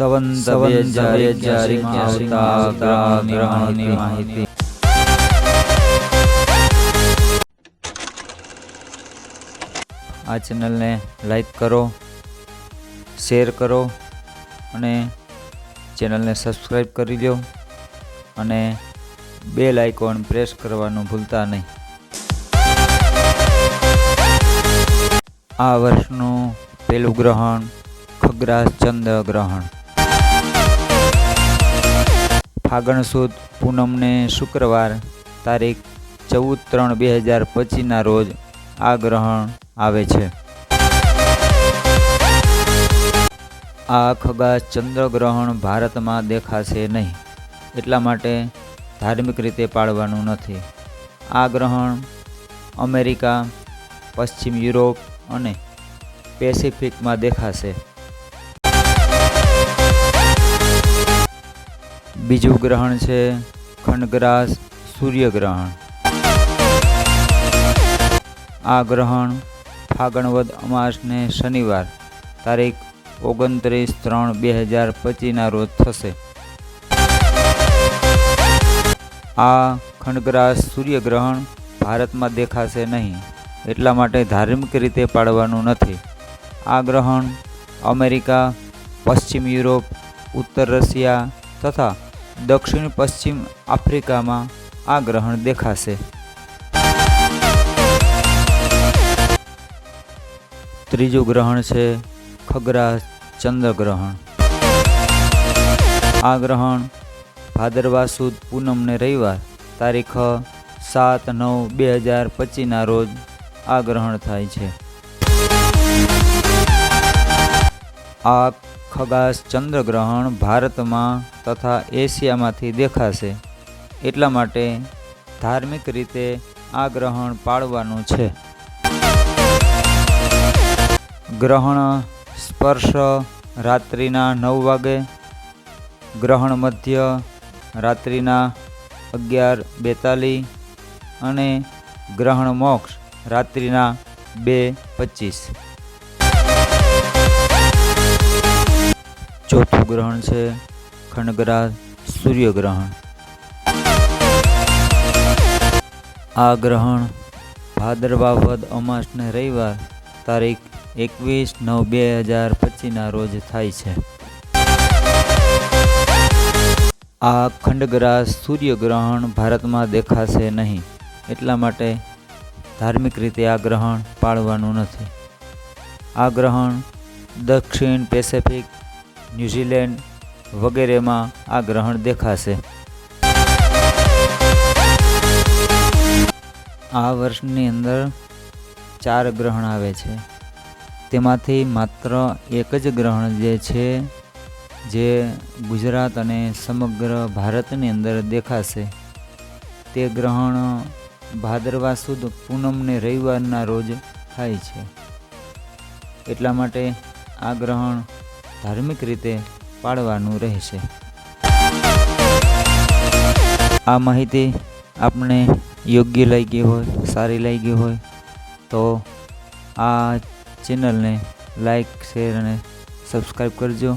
સંવંત બે ગ્રહણની માહિતી આ ચેનલને લાઈક કરો શેર કરો અને ચેનલને સબસ્ક્રાઈબ કરી લો અને બેલ આઇકોન પ્રેસ કરવાનું ભૂલતા નહીં. આ વર્ષનું પહેલું ગ્રહણ ખગ્રાસ ચંદ્ર ગ્રહણ. ફાગણ સુદ પૂનમને શુક્રવાર તારીખ ચૌદ ત્રણ બે હજાર પચીસના રોજ આ ગ્રહણ આવે છે. આ ખગાસ ચંદ્ર ગ્રહણ ભારતમાં દેખાશે નહીં, એટલા માટે ધાર્મિક રીતે પાળવાનું નથી. આ ગ્રહણ અમેરિકા, પશ્ચિમ યુરોપ અને પેસિફિકમાં દેખાશે. બીજું ગ્રહણ છે ખંડગ્રાસ, સૂર્યગ્રહણ. આ ગ્રહણ ફાગણવદ અમાસને શનિવાર, તારીખ ઓગણત્રીસ ત્રણ બે હજાર પચીસના રોજ થશે. આ ખંડગ્રાસ સૂર્યગ્રહણ ભારતમાં દેખાશે નહીં, એટલા માટે ધાર્મિક રીતે પાડવાનું નથી. આ ગ્રહણ અમેરિકા, પશ્ચિમ યુરોપ, ઉત્તર રશિયા તથા દક્ષિણ પશ્ચિમ આફ્રિકામાં આ ગ્રહણ દેખાશે. ત્રીજું ગ્રહણ છે ખગરા ચંદ્રગ્રહણ. આ ગ્રહણ ભાદરવા સુદ પૂનમને રવિવાર તારીખ સાત નવ બે હજાર પચીસના રોજ આ ગ્રહણ થાય છે. આ ખગાસ ચંદ્રગ્રહણ ભારતમાં તથા એશિયામાંથી દેખાશે. એટલા માટે ધાર્મિક રીતે આ ગ્રહણ પાળવાનું છે. ગ્રહણ સ્પર્શ રાત્રિના નવ વાગે, ગ્રહણ મધ્ય રાત્રિના અગિયાર બેતાલીસ અને ગ્રહણ મોક્ષ રાત્રિના બે પચીસ. ચોથું ગ્રહણ છે ખંડગ્રાસ સૂર્યગ્રહણ. આ ગ્રહણ ભાદરવા વદ અમાસને રવિવાર તારીખ એકવીસ નવ બે હજાર પચીસના રોજ થાય છે. આ ખંડગ્રાસ સૂર્યગ્રહણ ભારતમાં દેખાશે નહીં, એટલા માટે ધાર્મિક રીતે આ ગ્રહણ પાળવાનું નથી. આ ગ્રહણ દક્ષિણ પેસિફિક ન્યૂઝીલેન્ડ વગેરેમાં આ ગ્રહણ દેખાશે. આ વર્ષની અંદર ચાર ગ્રહણ આવે છે. તેમાંથી માત્ર એક જ ગ્રહણ જે છે, જે ગુજરાત અને સમગ્ર ભારતની અંદર દેખાશે. તે ગ્રહણ ભાદરવા સુદ પૂનમને રવિવારના રોજ થાય છે. એટલા માટે આ ગ્રહણ ધાર્મિક રીતે પાળવાનું રહેશે. આ માહિતી આપણે યોગ્ય લાગી હોય, સારી લાગી હોય, તો આ ચેનલને લાઈક, શેર અને સબસ્ક્રાઈબ કરજો.